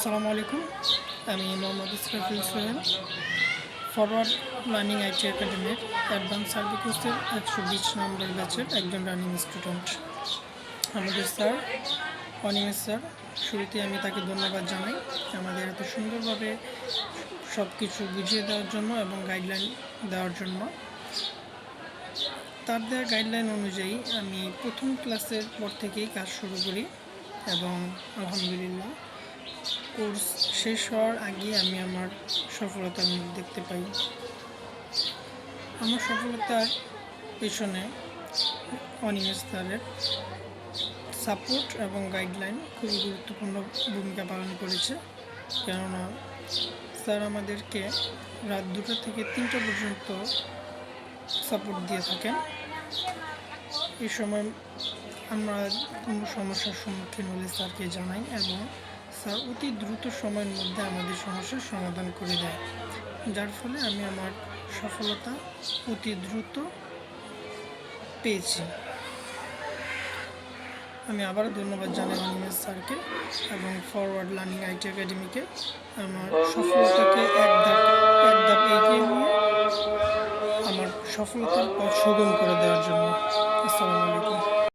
আসসালামু আলাইকুম। আমি Mohammad Israfil Sohel forward learning IT একাডেমির অ্যাডভান্স সার্ভিস কোর্সের একশো বিশ নম্বর ব্যাচের একজন রানিং স্টুডেন্ট আমাদের স্যার, অনিমেষ স্যার, শুরুতে আমি তাকে ধন্যবাদ জানাই আমাদের এত সুন্দরভাবে সব কিছু বুঝিয়ে দেওয়ার জন্য এবং গাইডলাইন দেওয়ার জন্য। তার দেওয়া গাইডলাইন অনুযায়ী আমি প্রথম ক্লাসের পর থেকেই কাজ শুরু করি এবং আলহামদুলিল্লাহ কোর্স শেষ হওয়ার আগে আমি আমার সফলতার মুখ দেখতে পাই। আমার সফলতার পেছনে অনিমেষ স্যারের সাপোর্ট এবং গাইডলাইন খুবই গুরুত্বপূর্ণ ভূমিকা পালন করেছে। কেননা স্যার আমাদেরকে রাত দুটো থেকে তিনটা পর্যন্ত সাপোর্ট দিয়ে থাকেন। এই সময় আমরা কোনো সমস্যার সম্মুখীন হলে স্যারকে জানাই এবং স্যার অতি দ্রুত সময়ের মধ্যে আমাদের সমস্যার সমাধান করে দেয়। যার ফলে আমি আমার সফলতা অতি দ্রুত পেয়েছি। আমি আবারও ধন্যবাদ জানাই অনিমেষ স্যারকে এবং ফরওয়ার্ড লার্নিং আইটি একাডেমিকে আমার সফলতাকে এক ধাপ এক ধাপ এগিয়ে নিয়ে আমার সফলতার পথ সুগম করে দেওয়ার জন্য। আসসালামু আলাইকুম।